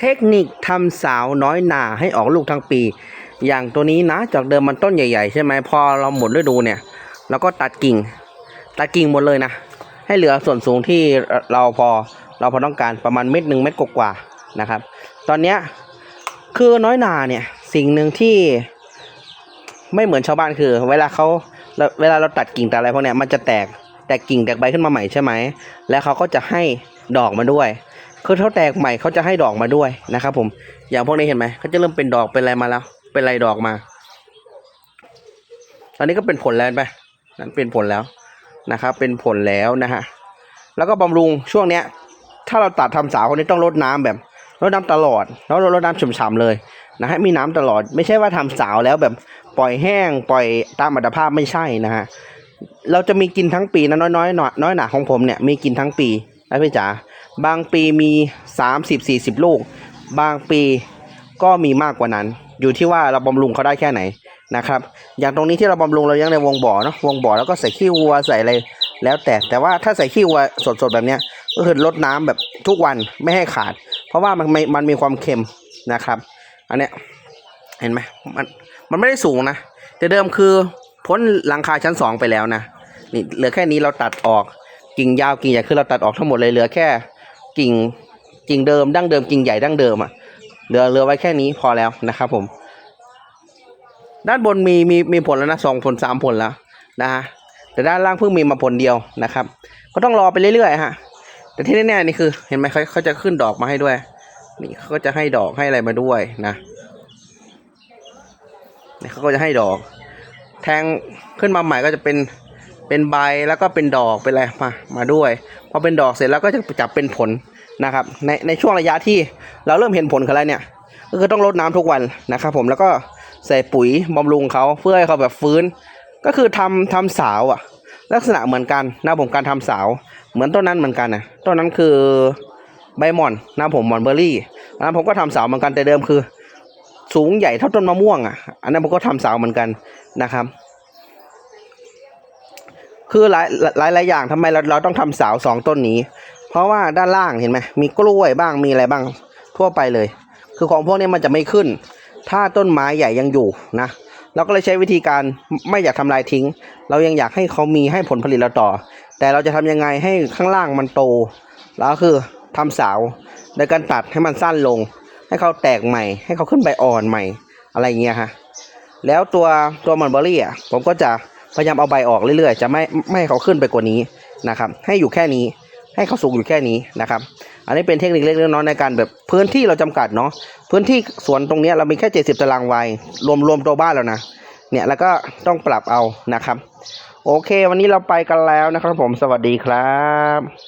เทคนิคทำสาวน้อยหนาให้ออกลูกทั้งปี อย่างตัวนี้นะจากเดิมมันต้นใหญ่ ๆ ใช่ไหมพอเราหมดฤดูเนี่ยเราก็ตัดกิ่ง ตัดกิ่งหมดเลยนะ ให้เหลือส่วนสูงที่เราพอเราพอต้องการประมาณเม็ดหนึ่งเม็ดกว่าๆนะครับ ตอนเนี้ยคือน้อยหนาเนี่ยสิ่งหนึ่งที่ไม่เหมือนชาวบ้านคือ เวลาเขาเวลาเราตัดกิ่งตัดอะไรพวกเนี้ยมันจะแตกแตกกิ่งแตกใบขึ้นมาใหม่ใช่ไหมแล้วเขาก็จะให้ดอกมาด้วย คือเขาแตกใหม่เขาจะให้ดอกมาด้วยนะครับ ผม อย่างพวกนี้เห็นไหมเขาจะเริ่มเป็นดอกเป็นอะไรมาแล้ว เป็นไรดอกมา ตอนนี้ก็เป็นผลแล้วไหมนั่นเป็นผลแล้วนะครับ เป็นผลแล้วนะฮะแล้วก็บำรุงช่วงเนี้ย ถ้าเราตัดทำสาวคนนี้ต้องรดน้ำแบบรดน้ำตลอด แล้วรดน้ำฉ่ำๆเลยนะฮะมีน้ำตลอด ไม่ใช่ว่าทำสาวแล้วแบบปล่อยแห้ง ปล่อยตามอัตภาพไม่ใช่นะฮะเราจะมีกินทั้งปีนะน้อยๆน้อยน้อยหนาของผมเนี่ยมีกินทั้งปีนะพี่จ๋า บางปีมี 30 40 ลูก บางปีก็มีมากกว่านั้น อยู่ที่ว่าเราบำรุงเขาได้แค่ไหนนะครับ อย่างตรงนี้ที่เราบำรุงเรายังในวงบ่อเนาะวงบ่อแล้วก็ใส่ขี้วัวใส่อะไรแล้วแต่แต่ว่าถ้าใส่ขี้วัวสดๆแบบเนี้ยก็คือลดน้ำแบบทุกวันไม่ให้ขาด เพราะว่ามันม,มันมีความเค็มนะครับ อันเนี้ยเห็นไหมมันมันไม่ได้สูงนะแต่เดิมคือพ้นหลังคาชั้นสองไปแล้วนะนี่เหลือแค่นี้เราตัดออกกิ่งยาวกิ่งใหญ่คือเราตัดออกทั้งหมดเลยเหลือแค่ กิ่งกิ่งเดิมดั้งเดิมกิ่งใหญ่ดั้งเดิมอะเหลือเหลือไว้แค่นี้พอแล้วนะครับผม ด้านบนมีมีมีผลแล้วนะสองผลสามผลแล้วนะฮะแต่ด้านล่างเพิ่งมีมาผลเดียวนะครับ ก็ต้องรอไปเรื่อยๆฮะแต่ที่แน่ๆนี่คือ เห็นไหมเขาเขาจะขึ้นดอกมาให้ด้วย นี่เขาก็จะให้ดอกให้อะไรมาด้วยนะนี่เขาก็จะให้ดอก แทงขึ้นมาใหม่ก็จะเป็น เป็นใบแล้วก็เป็นดอกเป็นอะไรมามาด้วยพอเป็นดอกเสร็จแล้วก็จะจับเป็นผลนะครับในในช่วงระยะที่เราเริ่มเห็นผลกันแล้วเนี่ยก็คือต้องรดน้ำทุกวันนะครับผมแล้วก็ใส่ปุ๋ยบำรุงเขาเพื่อให้เขาแบบฟื้น ก็คือทำทำสาวอะลักษณะเหมือนกันนะผมการทำสาว เหมือนต้นนั้นเหมือนกันนะต้นนั้นคือใบหม่อนนะผมหม่อนเบอร์รี่อันนั้นผมก็ทำสาวเหมือนกันแต่เดิมคือ สูงใหญ่เท่าต้นมะม่วงอะ อันนั้นผมก็ทำสาวเหมือนกันนะครับ คือหลายหลายหลายอย่างทำไมเราเราต้องทำสาสองต้นนี้ เพราะว่าด้านล่างเห็นไหมมีกล้วยบ้างมีอะไรบ้างทั่วไปเลย คือของพวกนี้มันจะไม่ขึ้น ถ้าต้นไม้ใหญ่ยังอยู่นะเราก็เลยใช้วิธีการไม่อยากทำลายทิ้ง เรายังอยากให้เขามีให้ผลผลิตเราต่อ แต่เราจะทำยังไงให้ข้างล่างมันโต แล้วคือทำสาโดยการตัดให้มันสั้นลง ให้เขาแตกใหม่ ให้เขาขึ้นใบอ่อนใหม่ อะไรเงี้ยฮะแล้วตัวตัวมันเบอรี่อะผมก็จะ พยายามเอาใบออกเรื่อยๆ จะไม่ไม่ให้เขาขึ้นไปกว่านี้นะครับ ให้อยู่แค่นี้ให้เขาสูงอยู่แค่นี้นะครับ อันนี้เป็นเทคนิคเล็กๆน้อยๆในการแบบพื้นที่เราจำกัดเนาะพื้นที่สวนตรงนี้เรามีแค่ 70 ตารางวายรวมรวมตัวบ้านแล้วนะเนี่ยแล้วก็ต้องปรับเอานะครับ โอเค วันนี้เราไปกันแล้วนะครับผมสวัสดีครับ